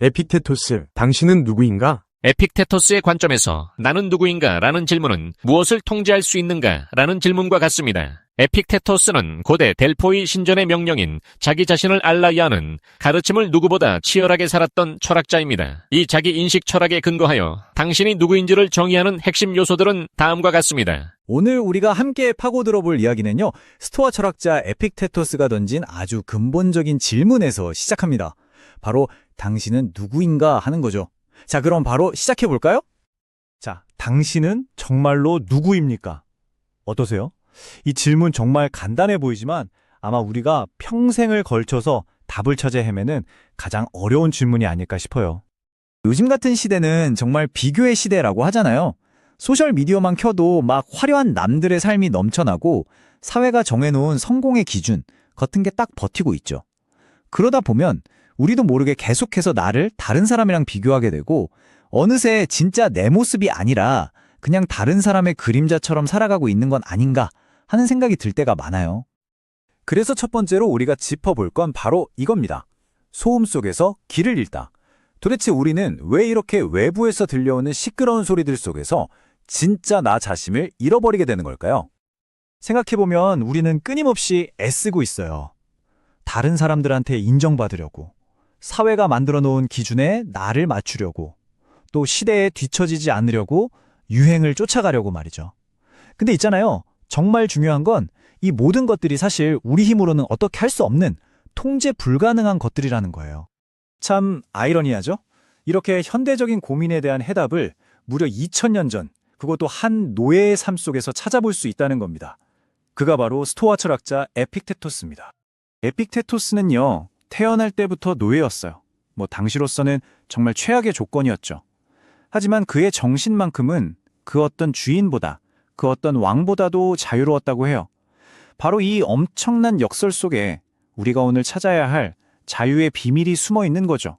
에픽테토스, 당신은 누구인가? 에픽테토스의 관점에서 나는 누구인가 라는 질문은 무엇을 통제할 수 있는가 라는 질문과 같습니다. 에픽테토스는 고대 델포이 신전의 명령인 자기 자신을 알라야는 가르침을 누구보다 치열하게 살았던 철학자입니다. 이 자기 인식 철학에 근거하여 당신이 누구인지를 정의하는 핵심 요소들은 다음과 같습니다. 오늘 우리가 함께 파고들어 볼 이야기는요. 스토아 철학자 에픽테토스가 던진 아주 근본적인 질문에서 시작합니다. 바로 당신은 누구인가 하는 거죠. 자, 그럼 바로 시작해 볼까요? 자, 당신은 정말로 누구입니까? 어떠세요? 이 질문 정말 간단해 보이지만 아마 우리가 평생을 걸쳐서 답을 찾아 헤매는 가장 어려운 질문이 아닐까 싶어요. 요즘 같은 시대는 정말 비교의 시대라고 하잖아요. 소셜 미디어만 켜도 막 화려한 남들의 삶이 넘쳐나고 사회가 정해놓은 성공의 기준 같은 게 딱 버티고 있죠. 그러다 보면 우리도 모르게 계속해서 나를 다른 사람이랑 비교하게 되고 어느새 진짜 내 모습이 아니라 그냥 다른 사람의 그림자처럼 살아가고 있는 건 아닌가 하는 생각이 들 때가 많아요. 그래서 첫 번째로 우리가 짚어볼 건 바로 이겁니다. 소음 속에서 길을 잃다. 도대체 우리는 왜 이렇게 외부에서 들려오는 시끄러운 소리들 속에서 진짜 나 자신을 잃어버리게 되는 걸까요? 생각해보면 우리는 끊임없이 애쓰고 있어요. 다른 사람들한테 인정받으려고, 사회가 만들어 놓은 기준에 나를 맞추려고, 또 시대에 뒤처지지 않으려고 유행을 쫓아가려고 말이죠. 근데 있잖아요. 정말 중요한 건 이 모든 것들이 사실 우리 힘으로는 어떻게 할 수 없는 통제 불가능한 것들이라는 거예요. 참 아이러니하죠? 이렇게 현대적인 고민에 대한 해답을 무려 2000년 전, 그것도 한 노예의 삶 속에서 찾아볼 수 있다는 겁니다. 그가 바로 스토아 철학자 에픽테토스입니다. 에픽테토스는요, 태어날 때부터 노예였어요. 뭐 당시로서는 정말 최악의 조건이었죠. 하지만 그의 정신만큼은 그 어떤 주인보다, 그 어떤 왕보다도 자유로웠다고 해요. 바로 이 엄청난 역설 속에 우리가 오늘 찾아야 할 자유의 비밀이 숨어 있는 거죠.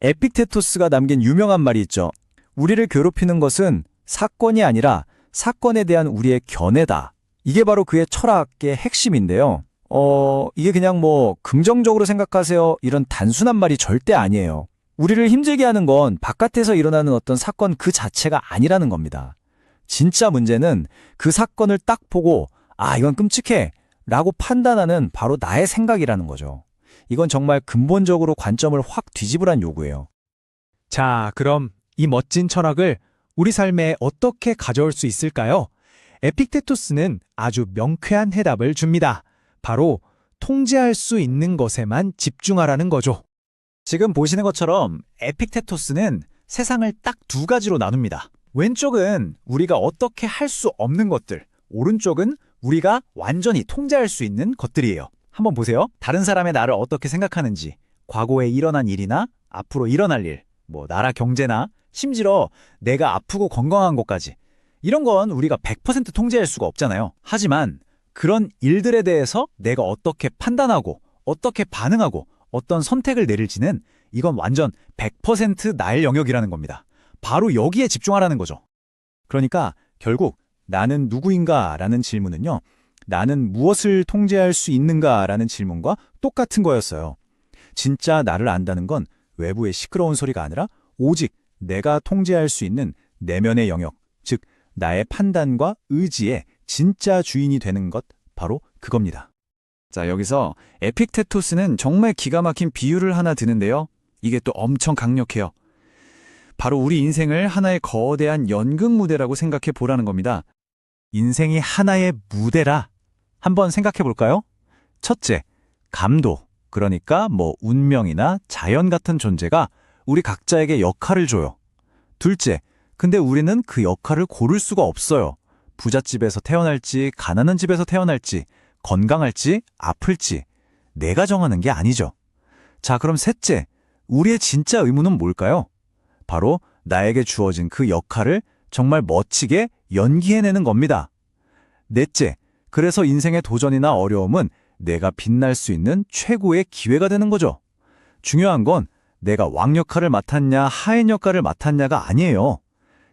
에픽테토스가 남긴 유명한 말이 있죠. 우리를 괴롭히는 것은 사건이 아니라 사건에 대한 우리의 견해다. 이게 바로 그의 철학의 핵심인데요. 어, 이게 그냥 뭐 긍정적으로 생각하세요. 이런 단순한 말이 절대 아니에요. 우리를 힘들게 하는 건 바깥에서 일어나는 어떤 사건 그 자체가 아니라는 겁니다. 진짜 문제는 그 사건을 딱 보고 아, 이건 끔찍해 라고 판단하는 바로 나의 생각이라는 거죠. 이건 정말 근본적으로 관점을 확 뒤집으란 요구예요. 자, 그럼 이 멋진 철학을 우리 삶에 어떻게 가져올 수 있을까요? 에픽테토스는 아주 명쾌한 해답을 줍니다. 바로 통제할 수 있는 것에만 집중하라는 거죠. 지금 보시는 것처럼 에픽테토스는 세상을 딱 두 가지로 나눕니다. 왼쪽은 우리가 어떻게 할 수 없는 것들, 오른쪽은 우리가 완전히 통제할 수 있는 것들이에요. 한번 보세요. 다른 사람의 나를 어떻게 생각하는지, 과거에 일어난 일이나 앞으로 일어날 일, 뭐 나라 경제나 심지어 내가 아프고 건강한 것까지 이런 건 우리가 100% 통제할 수가 없잖아요. 하지만 그런 일들에 대해서 내가 어떻게 판단하고 어떻게 반응하고 어떤 선택을 내릴지는 이건 완전 100% 나의 영역이라는 겁니다. 바로 여기에 집중하라는 거죠. 그러니까 결국 나는 누구인가 라는 질문은요. 나는 무엇을 통제할 수 있는가 라는 질문과 똑같은 거였어요. 진짜 나를 안다는 건 외부의 시끄러운 소리가 아니라 오직 내가 통제할 수 있는 내면의 영역, 즉 나의 판단과 의지의 진짜 주인이 되는 것 바로 그겁니다. 자, 여기서 에픽테토스는 정말 기가 막힌 비유를 하나 드는데요. 이게 또 엄청 강력해요. 바로 우리 인생을 하나의 거대한 연극 무대라고 생각해 보라는 겁니다. 인생이 하나의 무대라 한번 생각해 볼까요? 첫째, 감도. 그러니까 뭐 운명이나 자연 같은 존재가 우리 각자에게 역할을 줘요. 둘째, 근데 우리는 그 역할을 고를 수가 없어요. 부잣집에서 태어날지, 가난한 집에서 태어날지, 건강할지, 아플지, 내가 정하는 게 아니죠. 자, 그럼 셋째, 우리의 진짜 의무는 뭘까요? 바로 나에게 주어진 그 역할을 정말 멋지게 연기해내는 겁니다. 넷째, 그래서 인생의 도전이나 어려움은 내가 빛날 수 있는 최고의 기회가 되는 거죠. 중요한 건 내가 왕 역할을 맡았냐, 하인 역할을 맡았냐가 아니에요.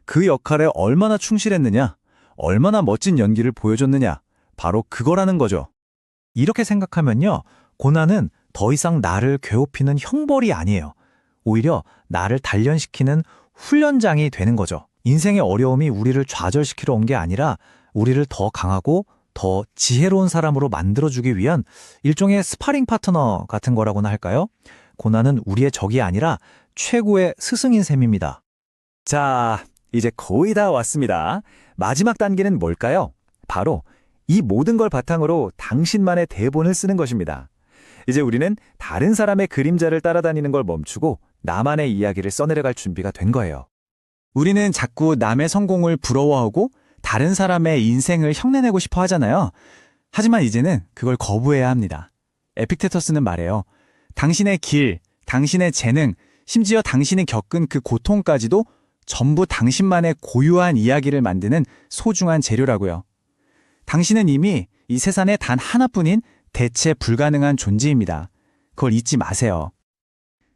그 역할에 얼마나 충실했느냐, 얼마나 멋진 연기를 보여줬느냐, 바로 그거라는 거죠. 이렇게 생각하면요, 고난은 더 이상 나를 괴롭히는 형벌이 아니에요. 오히려 나를 단련시키는 훈련장이 되는 거죠. 인생의 어려움이 우리를 좌절시키러 온 게 아니라 우리를 더 강하고 더 지혜로운 사람으로 만들어주기 위한 일종의 스파링 파트너 같은 거라고나 할까요? 고난은 우리의 적이 아니라 최고의 스승인 셈입니다. 자, 이제 거의 다 왔습니다. 마지막 단계는 뭘까요? 바로 이 모든 걸 바탕으로 당신만의 대본을 쓰는 것입니다. 이제 우리는 다른 사람의 그림자를 따라다니는 걸 멈추고 나만의 이야기를 써내려갈 준비가 된 거예요. 우리는 자꾸 남의 성공을 부러워하고 다른 사람의 인생을 흉내내고 싶어 하잖아요. 하지만 이제는 그걸 거부해야 합니다. 에픽테터스는 말해요. 당신의 길, 당신의 재능, 심지어 당신이 겪은 그 고통까지도 전부 당신만의 고유한 이야기를 만드는 소중한 재료라고요. 당신은 이미 이 세상에 단 하나뿐인 대체 불가능한 존재입니다. 그걸 잊지 마세요.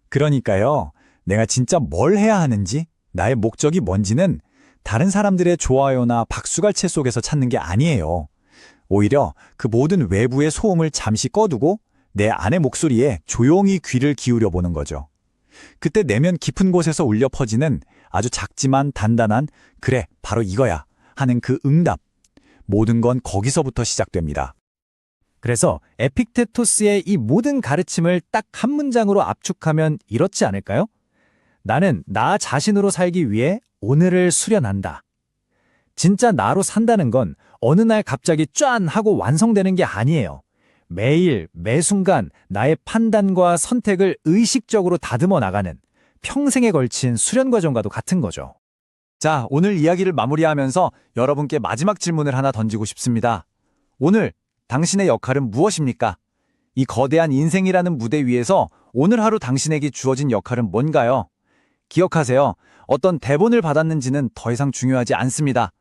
그러니까요, 내가 진짜 뭘 해야 하는지, 나의 목적이 뭔지는 다른 사람들의 좋아요나 박수갈채 속에서 찾는 게 아니에요. 오히려 그 모든 외부의 소음을 잠시 꺼두고 내 안의 목소리에 조용히 귀를 기울여 보는 거죠. 그때 내면 깊은 곳에서 울려 퍼지는 아주 작지만 단단한 그래, 바로 이거야 하는 그 응답. 모든 건 거기서부터 시작됩니다. 그래서 에픽테토스의 이 모든 가르침을 딱 한 문장으로 압축하면 이렇지 않을까요? 나는 나 자신으로 살기 위해 오늘을 수련한다. 진짜 나로 산다는 건 어느 날 갑자기 짠 하고 완성되는 게 아니에요. 매일, 매 순간 나의 판단과 선택을 의식적으로 다듬어 나가는 평생에 걸친 수련 과정과도 같은 거죠. 자, 오늘 이야기를 마무리하면서 여러분께 마지막 질문을 하나 던지고 싶습니다. 오늘 당신의 역할은 무엇입니까? 이 거대한 인생이라는 무대 위에서 오늘 하루 당신에게 주어진 역할은 뭔가요? 기억하세요. 어떤 대본을 받았는지는 더 이상 중요하지 않습니다.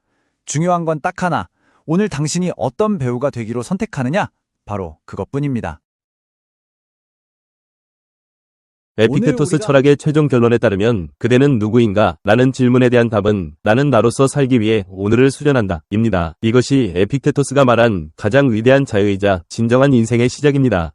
중요한 건 딱 하나. 오늘 당신이 어떤 배우가 되기로 선택하느냐? 바로 그것뿐입니다. 에픽테토스 우리가- 철학의 최종 결론에 따르면 그대는 누구인가? 라는 질문에 대한 답은 나는 나로서 살기 위해 오늘을 수련한다. 입니다. 이것이 에픽테토스가 말한 가장 위대한 자유이자 진정한 인생의 시작입니다.